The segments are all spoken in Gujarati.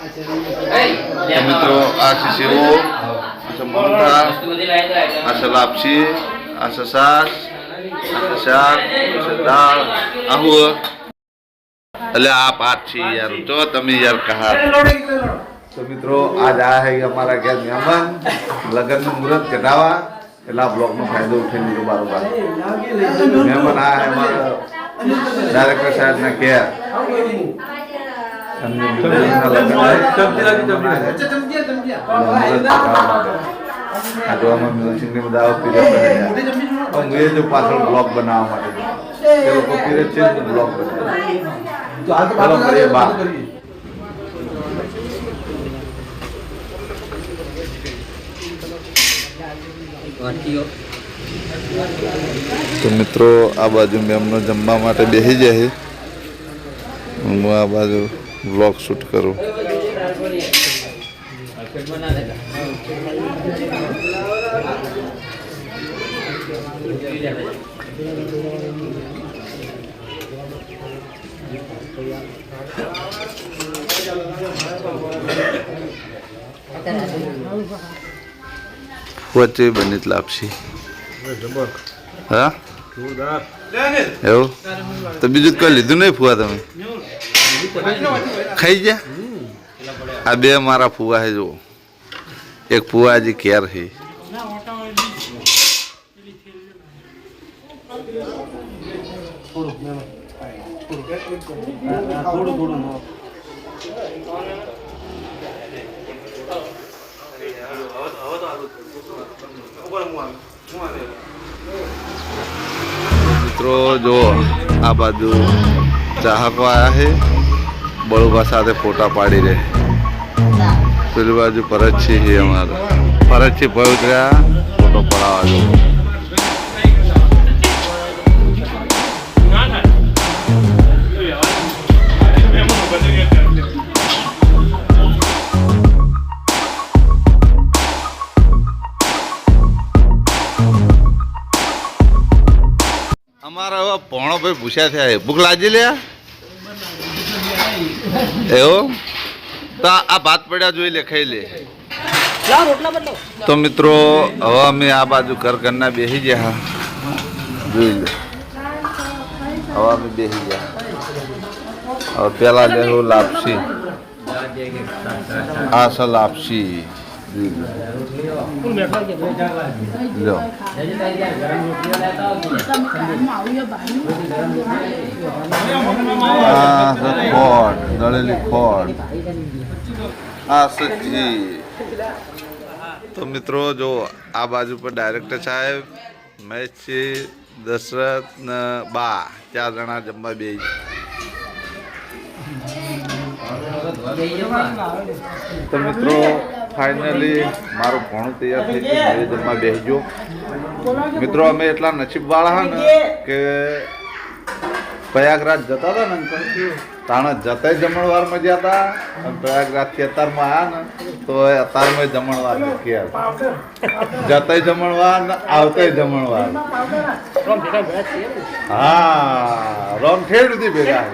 તો મિત્રો, આ છે સેવો આ છે મોહનથાળ આ છે આ છે છે દાળ આવું એટલે આ પાઠ છે યાર. જો તમે યાર કહા. તો મિત્રો, આજ આ હે અમારા ઘેર મહેમાન. લગ્નનું મુહૂર્ત કઢાવા એટલે આ બ્લોગનો ફાયદો ઉઠાઈ લીધો બારોબાર. મહેમાન આ હે અમારા ડાયરેક્ટર સાહેબના ઘેર. એમની દીકરીના લગ્ન છે. મુહૂર્ત કઢાવવા માટે. આ જો અમે મ્યુઝિકની બધા આવો પીરિયડ બનાવ્યા. પણ હું એ જો પાછળ બ્લોગ બનાવવા માટે એ લોકો પીરિયડ છે તો મિત્રો, આ બાજુ મેમનો જમવા માટે બેસી જાય હું આ બાજુ વ્લોગ શૂટ કરું. વચ્ચે બની લાપસી. હા? એવું? તો બીજું કઈ લીધું નહીં ફુવા તમે? ખાઈ ગયા? આ બે મારા ફુવા છે, જુઓ. એક ફુવા હજી કેર હે મિત્રો જો આ બાજુ ચાહકો આયા છે. બળુભા સાથે ફોટા પાડી દે. પેલી બાજુ પરચી છે અમારે. પરચી ઉતર્યા ફોટો પડાવવા જો અમારા પોણો ભાઈ પૂછ્યા થયા. ભૂખ લાજી લે એવું? તો આ ભાત પડ્યા જોઈ લે ખાઈ લે. તો મિત્રો હવે અમે આ બાજુ ઘર ઘરના બેસી ગયા. જોઈ લે. હવે અમે બેસી ગયા. હવે પેલા લેવું લાપસી. આ છે લાપસી. ખોડ દળેલી ખોડ. આ છે તો મિત્રો, જો આ બાજુ પર ડાયરેક્ટર સાહેબ, મહેશજી, દશરથ બા, ચાર જણા જમવા બે તો મિત્રો ફાઇનલી મારું ભણું તૈયાર થઈ ગયું. મેરેજમાં બેસજો. મિત્રો અમે એટલા નસીબવાળા હા ને કે પ્રયાગરાજ જતા હતા ને અંકલ. તાણે જતા જમણવારમાં ગયા હતા. અને પ્રયાગરાજથી અત્યારમાં આવ્યા ને તો અત્યારમાં જમણવાર કે જતા જમણવાર ને આવતા જમણવાર. હા રોમ ઠેડ સુધી ભેગા.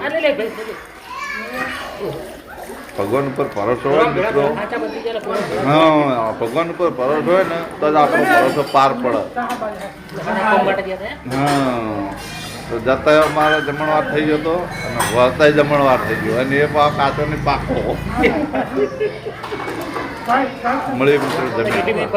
ભગવાન ઉપર ભરોસો હોય મિત્રો? હા ભગવાન ઉપર ભરોસો હોય ને તો જ આપણો ભરોસો પાર પડે. હા તો જતા મારે જમણવાર થઈ ગયો હતો અને વળતા જમણવાર થઈ ગયો. અને એ પાક કાચો ને પાકો. મળી મિત્રો જમીન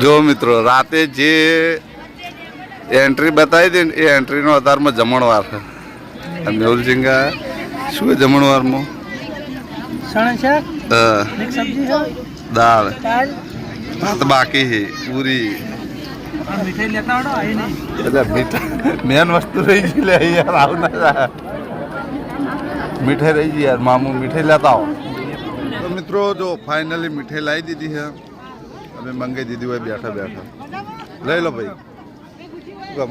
જો મિત્રો રાતે જે એન્ટ્રી બતાવી હતી ને એ એન્ટ્રીનો આધારમાં જમણવાર મેહુલ સિંગા શું જમણવારમાં? દાળ. ભાત બાકી છે પૂરી. મેન વસ્તુ રહી ગઈ લે યાર આવું ના મીઠાઈ રહી ગઈ યાર મામુ મીઠાઈ લેતા આવો. તો મિત્રો જો ફાઇનલી મીઠાઈ લાવી દીધી છે. અમે મંગાઈ દીધી હોય બેઠા બેઠા. લઈ લો ભાઈ.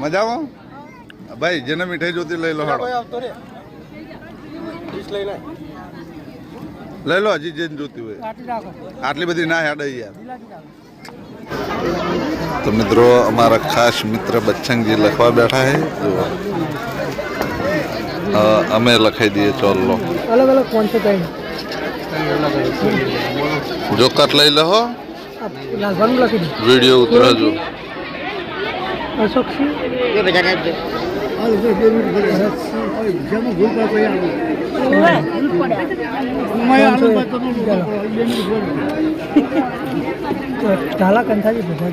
મજામાં? ભાઈ જેને મીઠાઈ જોતી લઈ લો હાડો લઈ લો હજી જેને જોતી હોય. આટલી બધી ના હેડ યાર. તો મિત્રો અમારા ખાસ મિત્ર બચ્ચનજી લખવા બેઠા હે. અમે લખાઈ દઈએ ચોલ્લો અલગ અલગ કોન્સેપ્ટ છે જો કટ લઈ લો લાલવાનું લખી દે. વીડિયો ઉતરે જો અશોક સિંહ ઢાલા કંથાજી બધા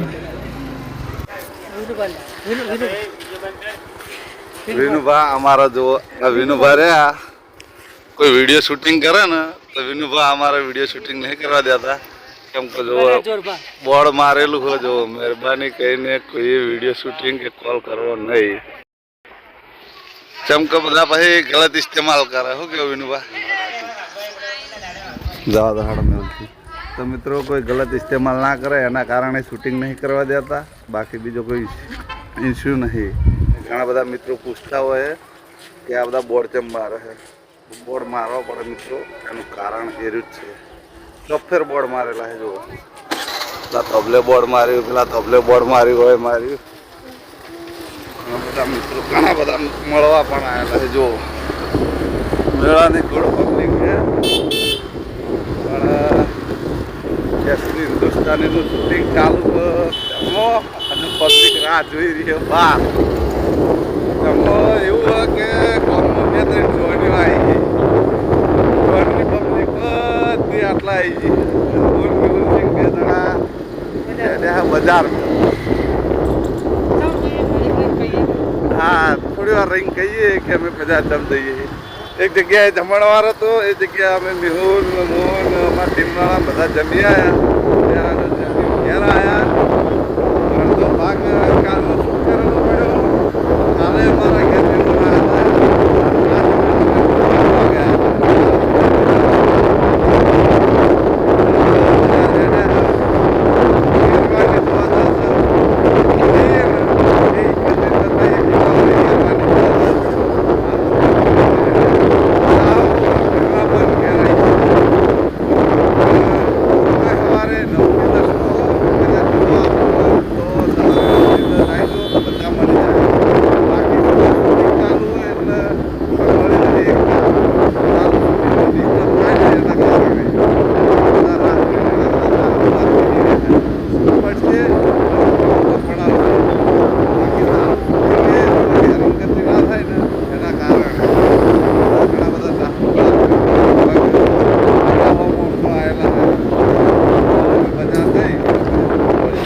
વિનુભા અમારા જો વિનુભા રહ્યા. કોઈ વીડિયો શૂટિંગ કરે ને તો વિનુભા અમારા વીડિયો શૂટિંગ નહીં કરવા દેતા. કેમ કે જો બોર્ડ મારેલું હોય જો મહેરબાની કહીને કોઈ વીડિયો શૂટિંગ કે કોલ કરવો નહીં. કેમ કે બધા પછી ગલત ઇસ્તેમાલ કરે શું કેવું વિનુભા? જવા દો હાડો તો મિત્રો કોઈ ગલત ઇસ્તેમાલ ના કરે એના કારણે શૂટિંગ નહીં કરવા દેતા બાકી બીજો કોઈ ઇસ્યુ નહીં. ઘણા બધા મિત્રો પૂછતા હોય કે આ બધા બોર્ડ કેમ મારે છે? બોર્ડ મારવા પડે મિત્રો એનું કારણ એ જ છે. ચોફેર બોર્ડ મારેલા છે, જુઓ. પેલા તબલે બોર્ડ માર્યું, પેલા તબલે બોર્ડ માર્યું હોય માર્યું. બધા મિત્રો, ઘણા બધા મળવા પણ આવેલા છે, જુઓ. મેળાની ઘોડ પબ્લિક છે. પણ કેસરી હિન્દુસ્તાનીનું શૂટિંગ ચાલુ તેમાં અને પબ્લિક રાહ જોઈ રહી છે બહાર એવું કે ગામમાં બે જોડીઓ આવી બધી આટલા જણા બજારમાં હા, થોડી વાર રહીને કહીએ કે અમે બધા જમ દઈએ એક જગ્યાએ જમણવાર હતો, એ જગ્યાએ અમે મિહુલ, મોહન, અમારા ટીમવાળા બધા જમી આવ્યા ત્યાં જમી ઘેર આવ્યા અડધો ભાગ કાલનો શું કરેલો પડ્યો કાલે અમારા ઘેર જમવા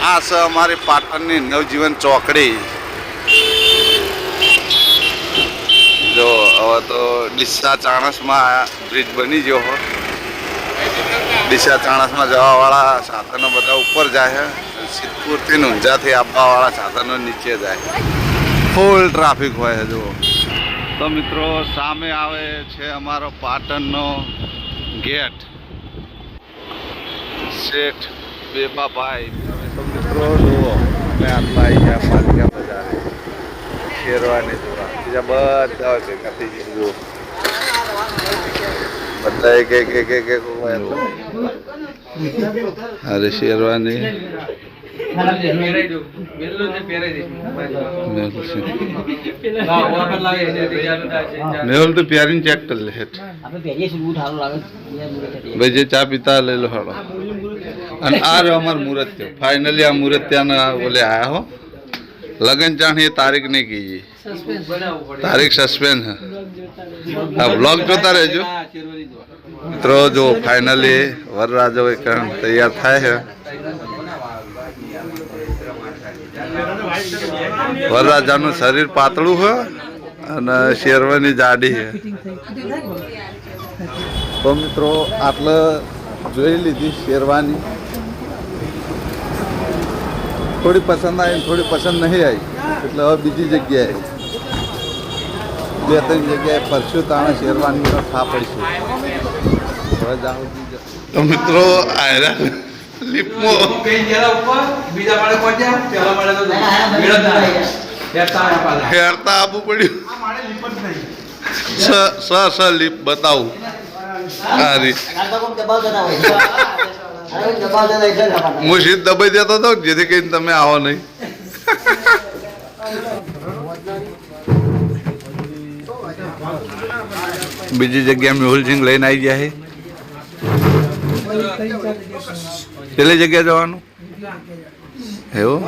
આ છે અમારી પાટણની નવજીવન ચોકડી. જો, હવે તો ડીસા ચાણસમાં બ્રિજ બની ગયો હો. ડીસા ચાણસમાં જવાવાળા સાધનો બધા ઉપર જાય છે સિદ્ધપુરથી ઊંઝાથી આવવાવાળા સાધનો નીચે જાય ફૂલ ટ્રાફિક હોય છે જુઓ. તો મિત્રો, સામે આવે છે અમારો પાટણનો ગેટ. શેઠ બેબાભાઈ તો મિત્રો જુઓ અમે આટલા ગયા પાલિકા શેરવાની. જોવા બીજા બધા ભેગા થઈ ગયા જુઓ બધા એક એક એક એક એક અરે શેરવાની મેહુલ તો પ્યારીને ચેક કરી લે ભાઈ જે ચા પીતા લઈ લો હાડો અને આ રહ્યો અમાર મુહૂર્ત ફાઇનલી આ મુહૂર્ત ત્યાંના ઓલે આયા હો. લગન ચાણી તારીખ નહીં કહીએ તારીખ સસ્પેન્સ હા. બ્લોગ જોતા રહેજો. મિત્રો, જો ફાઇનલી વરરાજો કણ તૈયાર થાય છે વરરાજાનું શરીર પાતળું હોય અને શેરવાની જાડી છે તો મિત્રો, આટલે જોઈ લીધી શેરવાની. થોડી પસંદ આવી થોડી પસંદ નહીં આવી. એટલે હવે બીજી જગ્યાએ. બે ત્રણ જગ્યાએ ફરશું તાણે શેરવાની થા પડશે હવે જાઉં તો મિત્રો આયરા લિપમો. બીજા માળે પહોંચ્યા પહેલા માળે તો મેળ જ ના આવ્યો. હેરતા આપવું પડ્યું સ સ લીપ બતાવું. રીત હું સીધ દબાઈ દેતો હતો જેથી કરીને તમે આવો નહીં. બીજી જગ્યાએ મેહુલસિંહ લઈને આવી ગયા છે. પેલી જગ્યા જવાનું? એવું?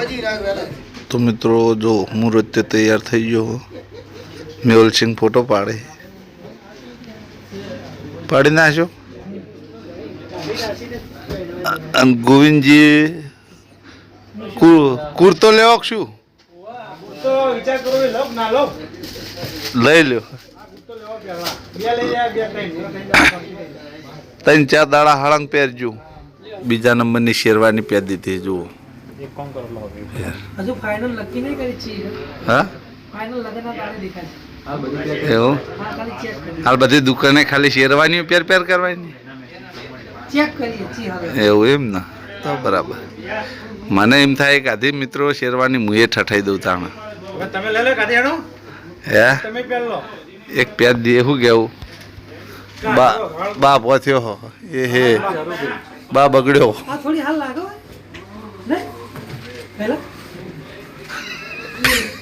તો મિત્રો જો હું મુહૂર્તે તૈયાર થઈ ગયો મેહુલસિંહ ફોટો પાડે. પાડી નાખ્યો અને ગોવિંદજી કુર્તો લેવો શું તો વિચાર કરો એ લવ ના લવ લઈ લ્યો તો લેવા પહેલા બે લઈ જાય બે ત્રણ ચાર દાડા હળંગ પહેરજો બીજા નંબરની શેરવાની પહેરી દીધી જુઓ. હજુ ફાઇનલ નક્કી નહીં કરી હા ફાઇનલ લગનના દેખાય એવું? હાલ બધી દુકાને ખાલી શેરવાની પેર પેર કરવાની? એવું એમ ને? તો બરાબર. મને એમ થાય કે આધી મિત્રો શેરવાની મુએ ઠઠાઈ દઉં તાણે. હે? એક પેર દે શું કેવું બા બા પહોંચ્યો હો. એ હે. બા બગડ્યો થોડી હાલ લાગો ને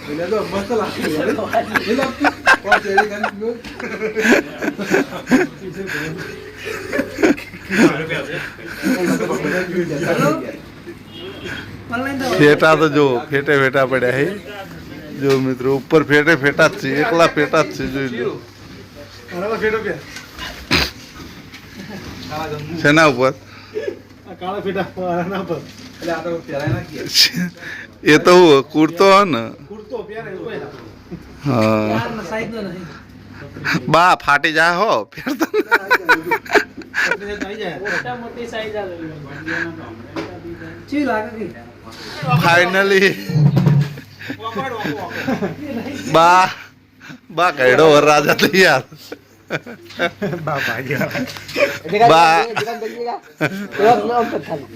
ફેટા તો જો ફેટે ફેટા પડ્યા હે. જો મિત્રો ઉપર ફેટે ફેટા જ છે. એકલા ફેટા જ છે જોઈ લો. શેના ઉપર? આ કાળા ફેટા ના પર એટલે આ તો પહેરાય નાખીએ એ તો કુર્તો ને. યાર બા ફાટી જાય હો. ફાઈનલી એટલે આવી જાય મોટા મોટી સાઈઝ આવે ચી લાગે કે ફાઇનલી વાપડ, વાપડ, વાપડ. બા બા કઈડો વર રાજા તૈયાર. બા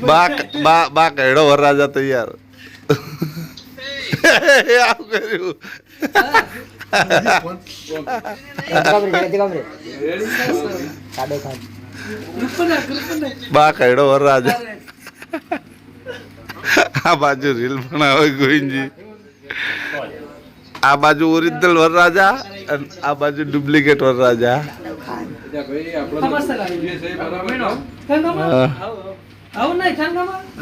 બા. બા બા કઈડો વર રાજા તૈયાર. આવું કર્યું બા કઈડો વરરાજા. આ બાજુ રીલ બનાવે ગોવિંદજી આ બાજુ ઓરિજિનલ વરરાજા અને આ બાજુ ડુપ્લિકેટ વરરાજા.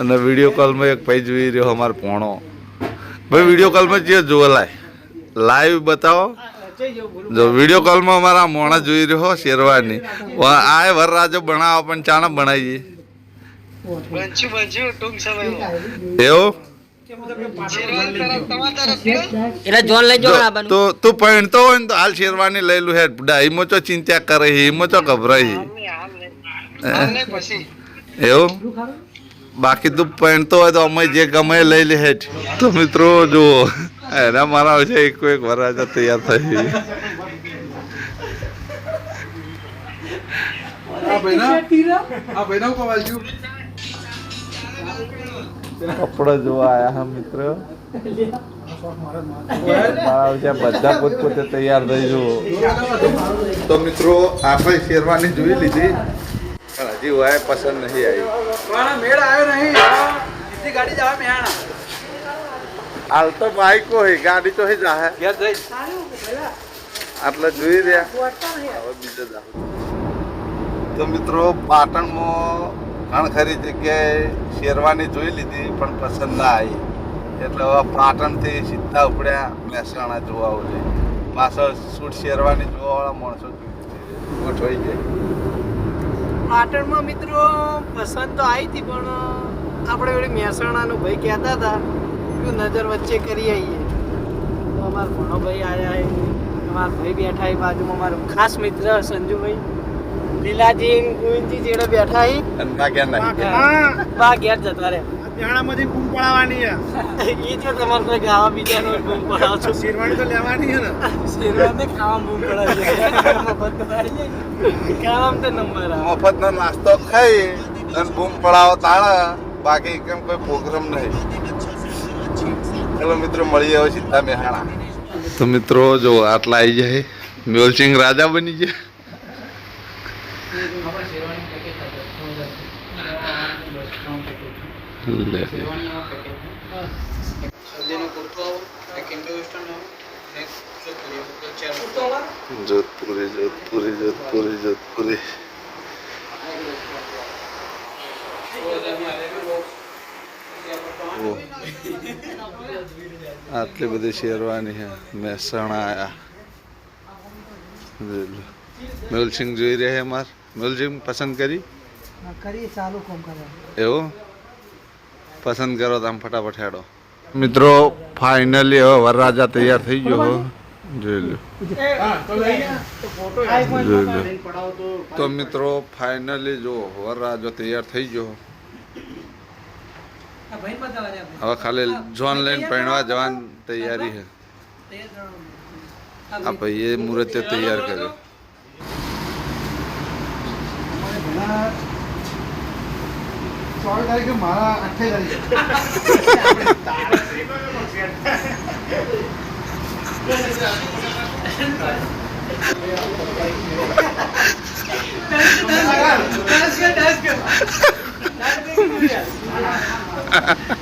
અને વીડિયો કોલમાં એક ભાઈ જોઈ રહ્યો અમારો પોણો. ભાઈ વીડિયો કોલમાં જે જોવા લાય. લાઈવ બતાવો. જો વીડિયો કોલમાં અમારા મોણા જોઈ રહ્યો શેરવાની. આ વરરાજો બનાવો પણ ચાણા બનાવીએ. એવું? તો તું પહેણતો હોય ને તો હાલ શેરવાની લઈ લું હેડ. ડાઈમાં ચો ચિંતા કરે હિમો ચો ગભરાઈ એવું? બાકી તું પહેણતો હોય તો અમે જે ગમે લઈ લે હેઠ. તો મિત્રો જુઓ એના મારા વિશે એક એક વરાજા તૈયાર થઈ. કપડા જોવા આયા હા મિત્ર. બધા પોતપોતે તૈયાર થઈ જુઓ. તો મિત્રો આપણે શેરવાની જોઈ લીધી. પણ હજી વાય પસંદ નહીં આવી. મેળ આવ્યો નહીં. સીધી ગાડી જવા મેહાણા. હાલ તો બાઈક હોય ગાડી તો હે જાહે આટલા જોઈ રહ્યા. હવે બીજો જાવ તો મિત્રો પાટણમાં ઘણ ખરી જગ્યાએ શેરવાની જોઈ લીધી પણ પસંદ ના આવી. એટલે હવે પાટણથી સીધા ઉપડ્યા મહેસાણા જોવા જોઈએ પાછળ સૂટ શેરવાની જોવાવાળા માણસો ગોઠવાઈ જાય પાટણમાં મિત્રો પસંદ તો આવી હતી પણ આપણે ઓલી મહેસાણાનો ભાઈ કહેતા હતા કે નજર વચ્ચે કરી આવીએ તો અમારા ઘણો ભાઈ આવ્યા અમારા ભાઈ બેઠા એ બાજુમાં અમારો ખાસ મિત્ર સંજુભાઈ. લીલાજી ગોવિંદજી જેડે બેઠા એ. ઘેર જતા રહ્યા. યાણામાંથી બૂમ પડાવવાની છે. એ જો તમારે કોઈ ગાવા બીજાનો બૂમ પડાવો છો. શેરવાણી તો લેવાની છે ને. શેરવાને ખાવા બૂમ પડાવે જાય તો નંબર મફતનો નાસ્તો ખાઈ અને બૂમ પડાવો તાળા. બાકી કેમ કોઈ પ્રોગ્રામ નહીં. ચલો મિત્રો મળી હવે સીધા મેહાણા. તો મિત્રો જો આટલા આવી જાય. મેલસિંગ રાજા બની જાય લે જોધપુરી જોધપુરી જોધપુરી જોધપુરી. ઓહ. આટલી બધી શેરવાની છે મહેસાણા આયા. મેલસિંગ મેહુલસિંહ જોઈ રહ્યા છે અમાર મેહુલસિંહ પસંદ કરી? ચાલુ કોમ કરવા એવું? પસંદ કરો તો આમ ફટાફટ હેડો મિત્રો ફાઇનલી હવે વરરાજા તૈયાર થઈ ગયો હો. જોઈ લો જોઈ લો તો મિત્રો ફાઇનલી જો વરરાજો તૈયાર થઈ ગયો. હવે ખાલી જોન લઈને પહેણવા જવાની તૈયારી છે. આ ભાઈએ મુહૂર્તે તૈયાર કર્યો સોળ તારીખે મારા અઠ્યાવીસ તારીખે ડાન્સ કર ડાન્સ કર ડાન્સ કર યાર.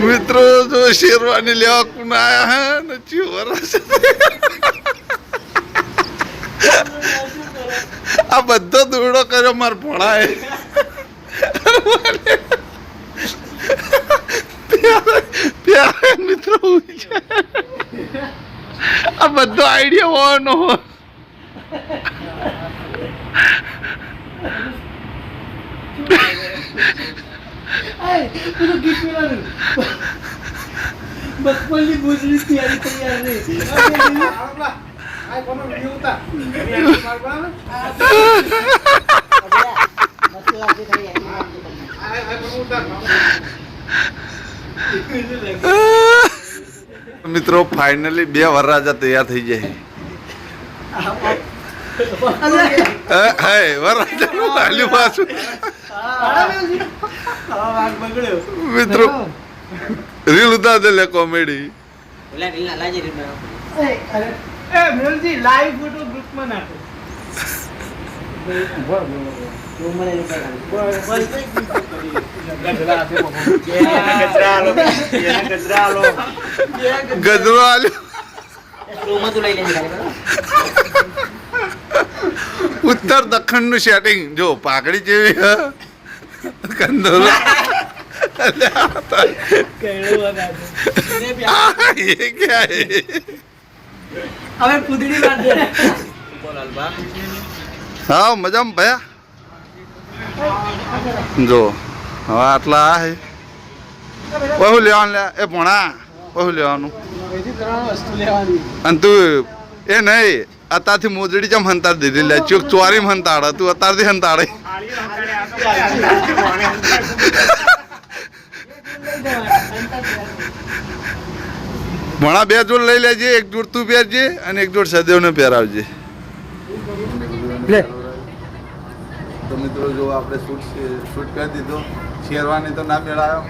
મિત્રો જો શેરવાની લેવા કોણ આયા હે ને ચિયો વરસ આ બધો દોડો કર્યો માર ભણાય મિત્રો આ બધો આઈડિયા હોવાનો હોય બચપનની ભૂજની તૈયારી તૈયાર રહી મિત્રો ફાઇનલી બે વરરાજા તૈયાર થઈ જાય. મિત્રો રીલ ઉતાર દે લે કોમેડી એ મેલજી લાઈવ ફોટો ગ્રુપમાં નાખો. ઉત્તર દક્ષિણનું સેટિંગ જો પાકડી જેવી કંદોલા. હે? હવે કુદડી વાત દે. હા મજામાં ભયા? જો હવે આટલા આ હે. બહુ લેવાનું લે એ ભણા વસ્તુ લેવાની. અને તું એ નહીં અત્યારથી મોજડી ચમ હંતાડ દીધી લે ચોક ચોરી હંતાડ તું અત્યારથી હંતાડે. ભણા બે જોડ લઈ લેજે એક જોડ તું પહેરજે અને એક જોડ સદેવને પહેરાવજે. તો મિત્રો જો આપણે શૂટ શૂટ કરી દીધો. શેરવાની તો ના મેળાયો.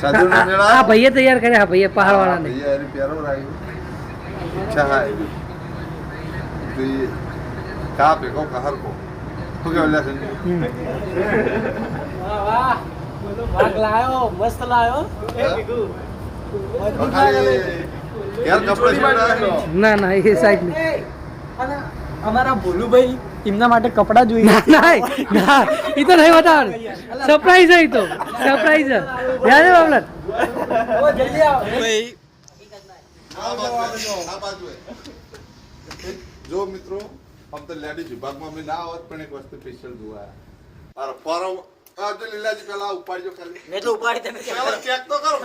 સદેવને હા મેળાયો. ભાઈએ તૈયાર કર્યા હા ભાઈએ પહાડ વાળાને ભૈયા એની પહેરો રાખ્યો. એવી જોઈએ કા ભેગો કહર કો. શું કહેવાય લે વાહ વાહ. બોલો ભાગ લાયો મસ્ત લાયો. એ ભીગુ ના ના એ સાઈડ નહીં અમારા ભોલુભાઈ એમના માટે કપડા જોઈએ. ના ના એ તો નહીં બતાવવાનું. સરપ્રાઈઝ એ તો. સરપ્રાઈઝ યાદ છે બાબલા ઓ જલ્દી આવો. ભાઈ આ બાજુ એ, આ બાજુ એ. જો મિત્રો આમ તો લેડીઝ વિભાગમાં અમે ના આવત પણ એક વસ્તુ સ્પેશિયલ જોવા. ફોરમ લીલાજી પેલા ઉપાડજો ખાલી. મેં ઉપાડી તમે પેલા ચેક તો કરો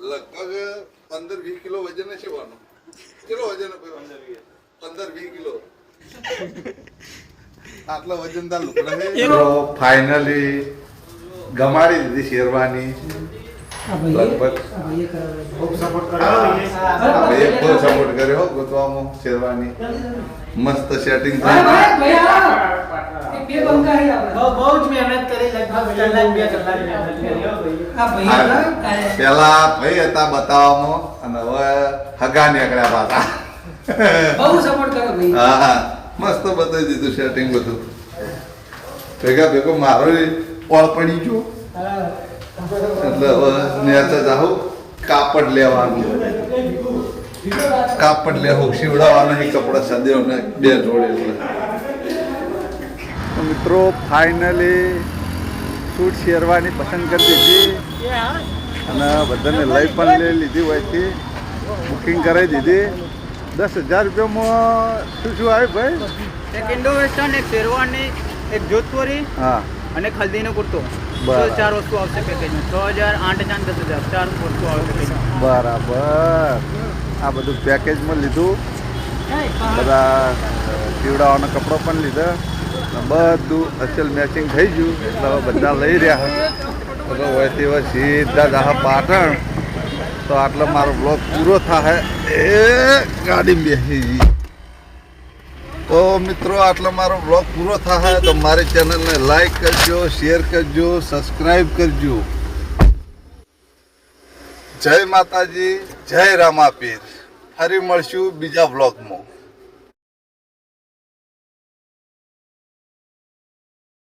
લગભગ પંદર વીસ કિલો વજન છે વાનું કેટલો વજન પંદર વીસ. કિલો. આટલો વજનદાર લુગડા છે ફાઇનલી ગમાડી દીધી શેરવાની. લગભગ ખૂબ સપોર્ટ કરો. ફૂલ સપોર્ટ કર્યો હો ગોતવામાં શેરવાની. મસ્ત સેટિંગ થઈ ભાઈ ભાઈ બે બંકા હે આપણે. બહુ બહુ જ મહેનત કરી લગભગ કલાક બે કલાક મહેનત કરી હો ભાઈ. આ ભાઈ હતા કાંઈ. પેલા ભાઈ હતા બતાવવામાં અને હવે હગા નીકળ્યા પાછા. બહુ સપોર્ટ કર્યો ભાઈ. હા હા. મસ્ત બતાવી દીધું સેટિંગ બધું. ભેગા ભેગો મારો ઓળ પડી ગયો. હા. એટલે હવે જાહું કાપડ લેવાનું. કાપડ લેવું સીવડાવવાનું એ કપડા સદેવ ને બે જોડે એટલે. મિત્રો ફાઇનલી સૂટ શેરવાની પસંદ કરી દીધી. અને બધાને લઈ પણ લઈ લીધી હોયથી. બુકિંગ કરાવી દીધી. દસ હજાર રૂપિયામાં શું શું આવ્યું ભાઈ? એક ઇન્ડો વેસ્ટર્ન એક શેરવાની એક જોધપુરી હા. અને ખલ્દીનો કુર્તો. ચાર વસ્તુ આવશે પેકેજમાં છ હજાર આઠ હજાર દસ હજાર. ચાર વસ્તુ આવશે બરાબર. આ બધું પેકેજમાં લીધું. બધા પીવડાવાનો કપડો પણ લીધો. બધું અચલ મેચિંગ થઈ ગયું. એટલે હવે બધા લઈ રહ્યા. હવે હોયથી હવે સીધા જાહ પાટણ. તો આટલો મારો બ્લોગ પૂરો થાય. એ ગાડી બેસી ગઈ. તો મિત્રો, આટલો મારો બ્લોગ પૂરો થાય તો મારી ચેનલને લાઈક કરજો શેર કરજો સબસ્ક્રાઈબ કરજો. જય માતાજી, જય રામાપીર. ફરી મળશું બીજા બ્લોગમાં